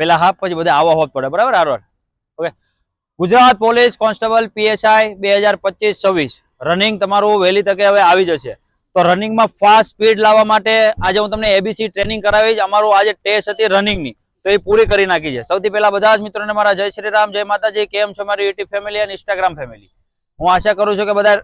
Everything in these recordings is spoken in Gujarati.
પેલા હાફ પછી બધા આવા હોત પડે. બરાબર? આરવાર okay Gujarat police constable PSI બે હજાર પચીસ છવ્વીસ. રનિંગ તમારું વહેલી તકે હવે આવી જશે. તો રનિંગમાં ફાસ્ટ સ્પીડ લાવવા માટે આજે હું તમને એબીસી ટ્રેનિંગ કરાવીશ. અમારું આજે ટેસ્ટ હતી રનિંગની તો એ પૂરી કરી નાખી છે. સૌથી પહેલા બધા જ મિત્રોને મારા જય શ્રી રામ, જય માતાજી. કેમ છો મારી યુટ્યુબ ફેમિલી અને ઇન્સ્ટાગ્રામ ફેમિલી હું આશા કરું છું કે બધા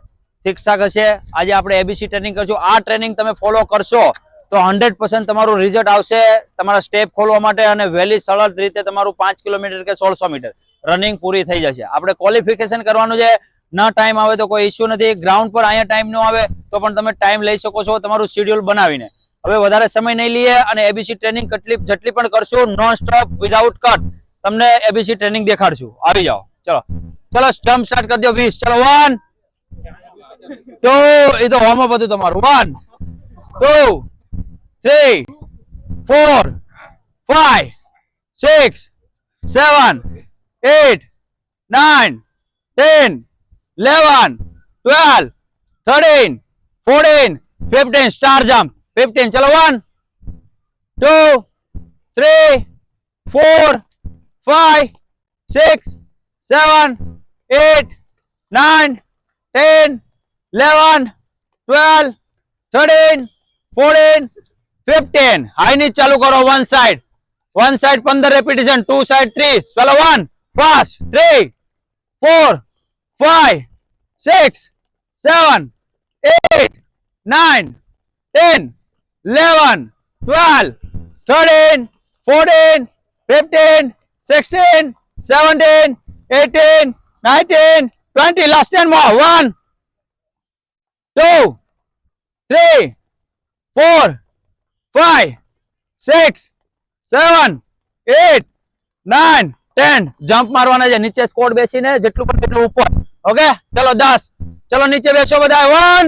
ઠીક ઠાક હશે. આજે આપણે એબીસી ટ્રેનિંગ કરશું. આ ટ્રેનિંગ તમે ફોલો કરશો તો હંડ્રેડ પર્સન્ટ તમારું રિઝલ્ટ આવશે તમારા સ્ટેપ ખોલવા માટે અને વહેલી સરળ રીતે તમારું પાંચ કિલોમીટર કે સોળસો મીટર રનિંગ પૂરી થઈ જશે. આપણે ક્વોલિફિકેશન કરવાનું છે. ન ટાઈમ આવે તો કોઈ ઇશ્યુ નથી. ગ્રાઉન્ડ પર અહીંયા ટાઈમ ન આવે તો પણ તમે ટાઈમ લઈ શકો છો તમારું શેડ્યુલ બનાવીને. હવે વધારે સમય નહીં લઈએ અને એબીસી ટ્રેનિંગ કેટલી જેટલી પણ કરશું નોન સ્ટોપ વિધાઉટ કટ તમને એબીસી ટ્રેનિંગ દેખાડશું. આવી જાઓ. ચલો. ચલો સ્ટમ્પ સ્ટાર્ટ કરી દો. વીસ. ચલો વન ટુ એ તો હોમ હતું તમારું. One two three, four, five, six, seven, eight, nine, ten, eleven, twelve, thirteen, fourteen, fifteen. Star jump. Fifteen. Chalo one, two, three, four, five, six, seven, eight, nine, ten, eleven, twelve, thirteen, fourteen. Fifteen high ની ચાલુ કરો વન સાઈડ વન સાઈડ પંદર રેપિટેશન ટુ સાઈડ ત્રીસ ચલો one fast three four five six seven eight nine ten eleven twelve thirteen fourteen fifteen sixteen seventeen eighteen nineteen twenty last ten more one two three four five six seven eight nine ten jump મારવાના છે. નીચે સ્કોડ બેસીને જેટલું પણ તેટલું ઉપર. ઓકે ચલો, દસ. ચલો, નીચે બેસો બધા. વન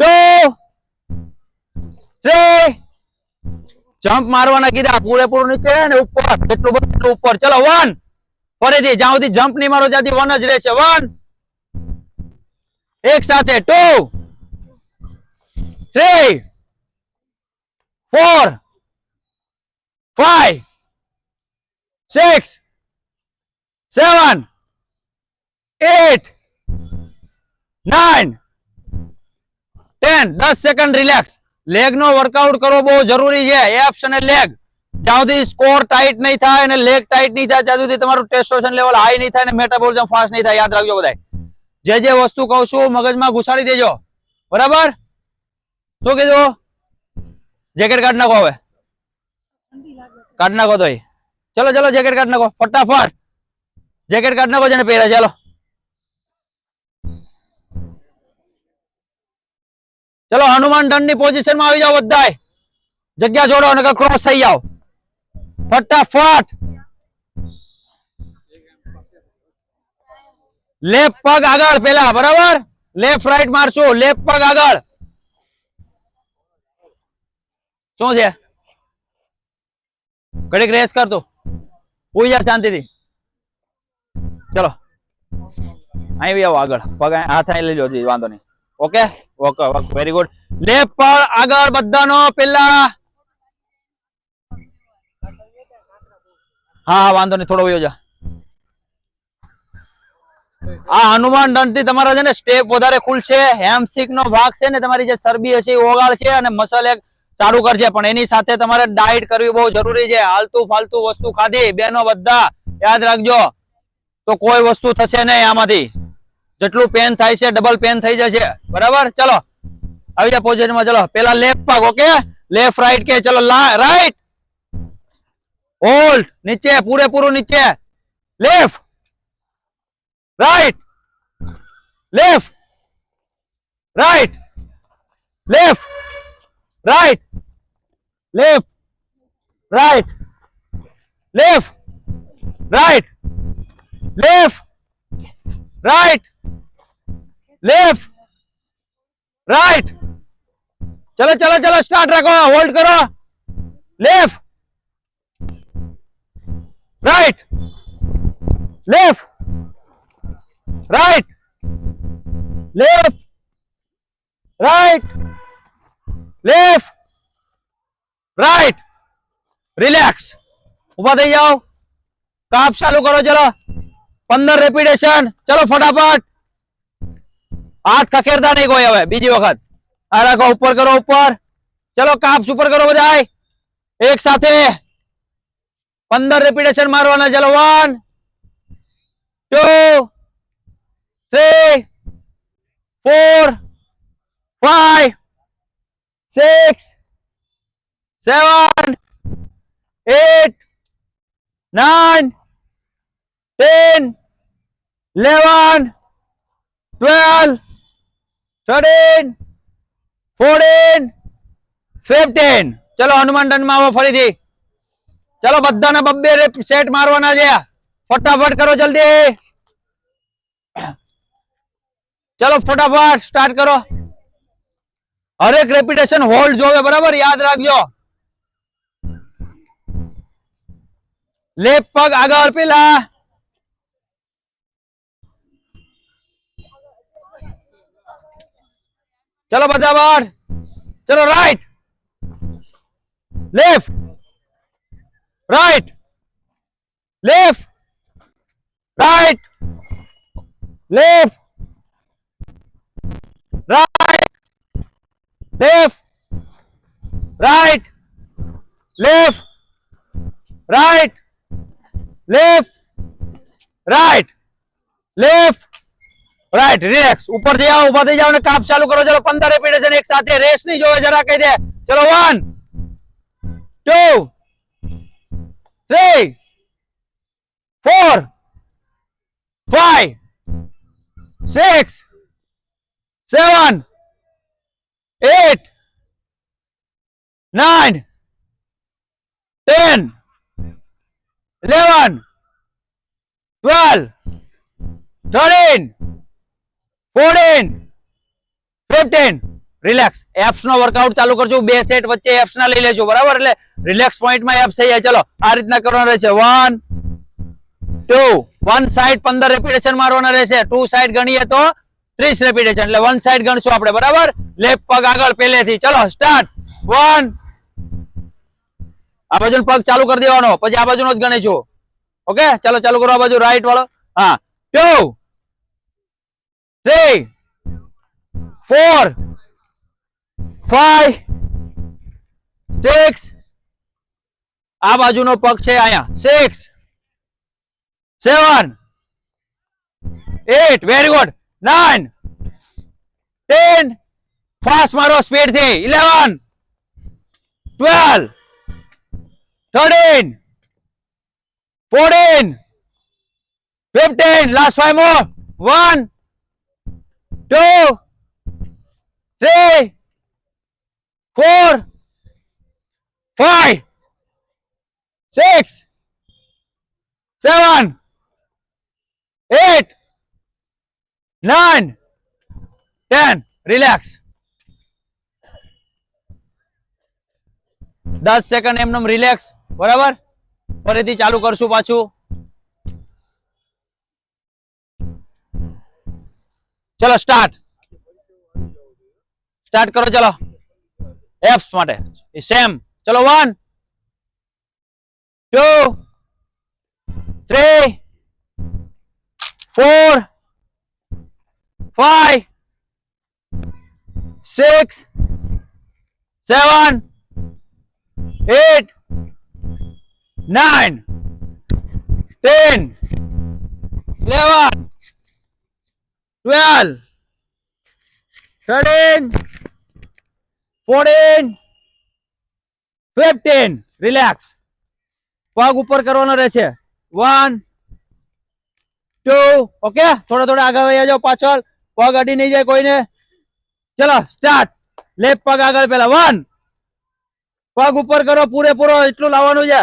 ટુ થ્રી જમ્પ મારવાના કીધા. પૂરેપૂરું નીચે અને ઉપર. જેટલું બને એટલું ઉપર. ચલો વન ફરીથી, જ્યાં સુધી જમ્પ નહીં મારો, ત્યાંથી વન જ રહેશે. વન એક સાથે two three four five, six seven eight nine ten. દસ સેકન્ડ રિલેક્સ. લેગ નો વર્કઆઉટ કરવો બહુ જરૂરી છે. એપ્સ અને લેગ. જ્યાં સુધી સ્કોર ટાઈટ નહીં થાય અને લેગ ટાઈટ નહીં થાય ત્યાં સુધી તમારું ટેસ્ટોસ્ટેરોન લેવલ હાઈ નહીં થાય અને મેટાબોલિઝમ ફાસ્ટ નહીં થાય. યાદ રાખજો બધા જે જે વસ્તુ કહું છું મગજમાં ઘુસાડી દેજો. બરાબર? શું કીધું? જેકેટ કાઢ નાખો હવે. કાઢ નાખો તો ચલો ચલો જેકેટ કાઢ નાખો. ફટાફટ. જેકેટ કાઢ નાખો જેને પહેરે ચાલો. ચલો, હનુમાન દંડની પોઝિશનમાં આવી જાઓ બધાય. જગ્યા જોડો અને ક્રોસ થઈ જાઓ. ફટાફટ. લેફ્ટ પગ આગળ પેલા, બરાબર? Left right મારશું. લેફ્ટ પગ આગળ. શું છે? ઘડીક રેસ કરતો પૂજા શાંતિથી. ચલો. અહીં બી આવો આગળ. પગ હાથ અહીં લઈ લો વાંધો નહીં. Okay okay okay very good left પર આગળ બધાનો પેલા. હા હા, વાંધો નહીં, થોડો વયો આ હનુમાન દંડથી તમારા છે ને સ્ટેપ વધારે ખુલશે હેમસિક નો ભાગ છે ને તમારી જે ચરબી હશે એ ઓગાળ છે અને મસલ એક સારું કરશે. પણ એની સાથે તમારે ડાયટ કરવી બહુ જરૂરી છે. હાલતું ફાલતું વસ્તુ ખાધી, બેનો બધા યાદ રાખજો. તો કોઈ વસ્તુ થશે નહીં આમાંથી. જેટલું પેન થાય છે ડબલ પેન થઈ જશે. બરાબર? ચલો. આવી જાય પોઝિશનમાં ચલો. પેલા લેફ્ટ પગ ઓકે લેફ્ટ રાઈટ કે ચલો રાઈટ હોલ્ડ નીચે, પૂરેપૂરું નીચે. Left right left right left right left right left right left right left right ચલો ચલો ચલો સ્ટાર્ટ રાખો હોલ્ડ કરો left right left right left right left right relax ઊભા થઈ જાઓ કાપ ચાલુ કરો ચલો પંદર રેપિટેશન ચલો ફટાફટ હાથ ખખેરતા નહીં કોઈ હવે બીજી વખત આ રાખો ઉપર કરો ઉપર ચલો કાપ ઉપર કરો બધા એક સાથે પંદર રેપિટેશન મારવાના ચલો one two three four five six seven, eight, nine, ten, eleven, twelve, thirteen, fourteen, fifteen. ચલો હનુમાન દંડમાં આવો ફરીથી. ચલો બધાને બબ્બે સેટ મારવાના છે. ફટાફટ કરો જલ્દી. ચલો ફટાફટ સ્ટાર્ટ કરો. હરેક રેપિટેશન હોલ્ડ જોવે બરાબર? યાદ રાખજો. લેફ્ટ પગ આગળ પેલા ચલો બધા બાર ચલો right left right left right left right left right left right left right left right relax ઉપરથી આવો ઊભા થઈ જાઓ ને કાપ ચાલુ કરો ચલો પંદર રેપિટેશન એક સાથે રેસ નહીં જોવે જરા કહી દે ચલો one two three four five six seven eight, nine, ten, eleven, twelve, thirteen, fourteen, fifteen. Relax abs નો વર્કઆઉટ ચાલુ કરજો. બે સેટ વચ્ચે એપ્સ ના લઈ લેજો. બરાબર? એટલે રિલેક્સ પોઈન્ટમાં એપ્સ થઈ જાય. ચલો આ રીતના કરવાનું રહેશે. વન ટુ વન સાઈડ પંદર રેપિડેશન મારવાના રહેશે. ટુ સાઈડ ગણીએ તો ત્રીસ રેપિડેશન એટલે વન સાઈડ ગણશું આપણે. બરાબર? લેફ્ટ પગ આગળ પહેલેથી. ચલો સ્ટાર્ટ વન આ બાજુ પગ ચાલુ કરી દેવાનો. પછી આ બાજુનો જ ગણીશું ઓકે? ચાલો, ચાલુ કરો આ બાજુ રાઈટ વાળો. હા. Two three four five six આ બાજુનો પગ છે અહીંયા. Six seven eight very good nine ten fast મારો સ્પીડથી. Eleven twelve thirteen fourteen fifteen last five more one two three four five six seven eight nine ten relax દસ સેકન્ડ એમનેમ રિલેક્સ બરાબર? ફરીથી ચાલુ કરશું પાછું. ચલો સ્ટાર્ટ સ્ટાર્ટ કરો ચલો. એપ્સ માટે. સેમ ચલો one two three four five, six, seven, eight, nine, ten, eleven, twelve, thirteen, fourteen, fifteen. Relax પગ ઉપર કરવાનો રહેશે. વન ટુ ઓકે થોડા થોડા આગળ વહી જાઓ પાછળ. પગ અડી નહીં જાય કોઈને. ચલો સ્ટાર્ટ લેફ્ટ પગ આગળ પેલા વન પગ ઉપર કરો પૂરેપૂરો એટલું લાવવાનું છે.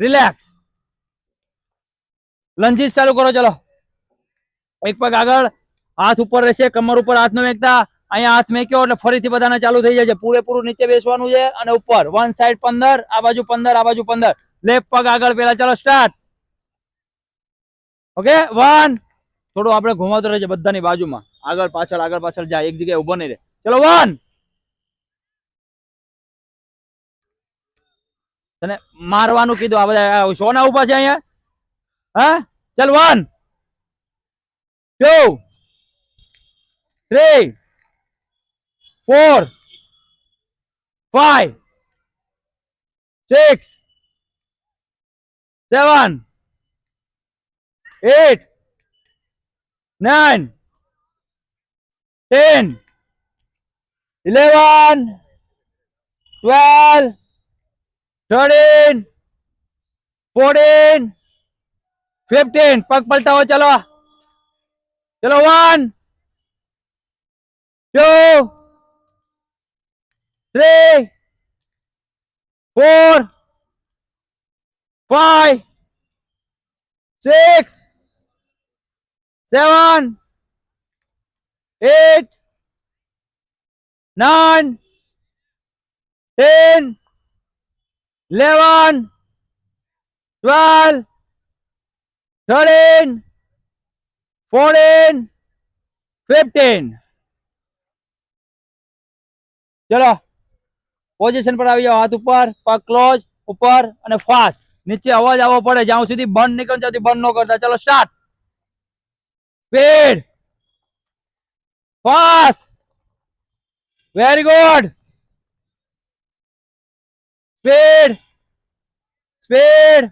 Relax lunges ચાલુ કરો, ચલો. એક પગ આગળ, હાથ ઉપર રહેશે, કમર ઉપર હાથ ન મેકતા. અહીંયા હાથ મેક્યો એટલે ફરીથી બધાને ચાલુ થઈ જાય છે પૂરેપૂરું નીચે બેસવાનું છે અને ઉપર વન સાઈડ પંદર, આ બાજુ પંદર, આ બાજુ પંદર. લેફ્ટ પગ આગળ પેલા ચાલો સ્ટાર્ટ ઓકે વન થોડું આપણે ઘુમાતો રહેશે બધાની બાજુમાં. આગળ પાછળ આગળ પાછળ જાય, એક જગ્યાએ ઊભો નહીં રહે. ચલો વન તને મારવાનું કીધું. આ બધા સોના ઊભા છે અહીંયા? હા? ચલ one two three four five six seven eight nine ten eleven twelve thirteen fourteen fifteen પગ પલટાવો, ચલો. ચલો one two three four five six seven eight nine ten eleven twelve, thirteen, fourteen, fifteen. ચલો પોઝિશન પર આવી જાઓ, હાથ ઉપર, પગ ક્લોઝ ઉપર અને ફાસ્ટ નીચે અવાજ આવવો પડે, જ્યાં સુધી બંધ નીકળ ત્યાં બંધ ન કરતા. ચલો start speed fast very good speed speed